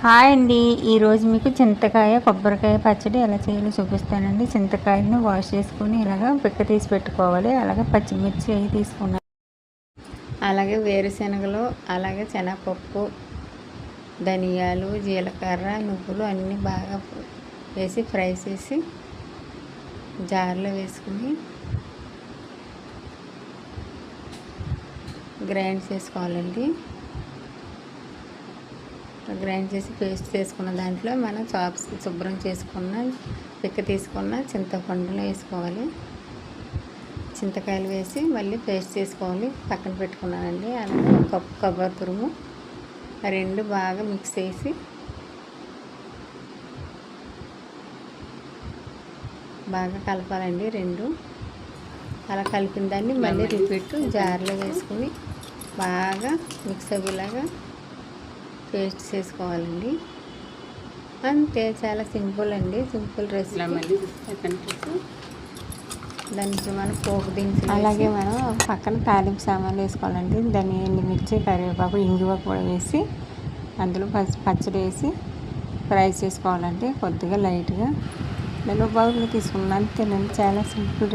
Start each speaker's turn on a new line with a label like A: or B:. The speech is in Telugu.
A: హాయ్ అండి. ఈరోజు మీకు చింతకాయ కొబ్బరికాయ పచ్చడి ఎలా చేయాలో చూపిస్తానండి. చింతకాయలను వాష్ చేసుకొని ఇలాగ పిక్క తీసి పెట్టుకోవాలి. అలాగే పచ్చిమిర్చి అవి తీసుకున్నాను అలాగే వేరుశనగలు అలాగే శనగపప్పు ధనియాలు జీలకర్ర నువ్వులు అన్నీ బాగా వేసి ఫ్రై చేసి జార్లో వేసుకుని గ్రైండ్ చేసుకోవాలండి. గ్రైండ్ చేసి పేస్ట్ చేసుకున్న దాంట్లో మనం చాప్స్ శుభ్రం చేసుకున్న పిక్క తీసుకున్న చింతపండులో వేసుకోవాలి. చింతకాయలు వేసి మళ్ళీ పేస్ట్ చేసుకోవాలి. పక్కన పెట్టుకున్నానండి. అలాగే కప్పు కొబ్బరి తురుము ఆ రెండు బాగా మిక్స్ చేసి బాగా కలపాలండి రెండు. అలా కలిపిన దాన్ని మళ్ళీ రిపీట్ జార్లో వేసుకుని బాగా మిక్స్ అయ్యేలాగా పేస్ట్ చేసుకోవాలండి. అంతే చాలా సింపుల్ అండి సింపుల్ రెసిపీ. దానికి మనం పోపు దినుసులు అలాగే మనం పక్కన తాలింపు సామాన్లు వేసుకోవాలండి. దాన్ని ఎండుమిర్చి కరివేపాకు ఇంగువ కూడా వేసి అందులో పచ్చి పచ్చడి వేసి ఫ్రై చేసుకోవాలండి కొద్దిగా లైట్గా. నేను బౌల్లో తీసుకున్నాను తినండి చాలా సింపుల్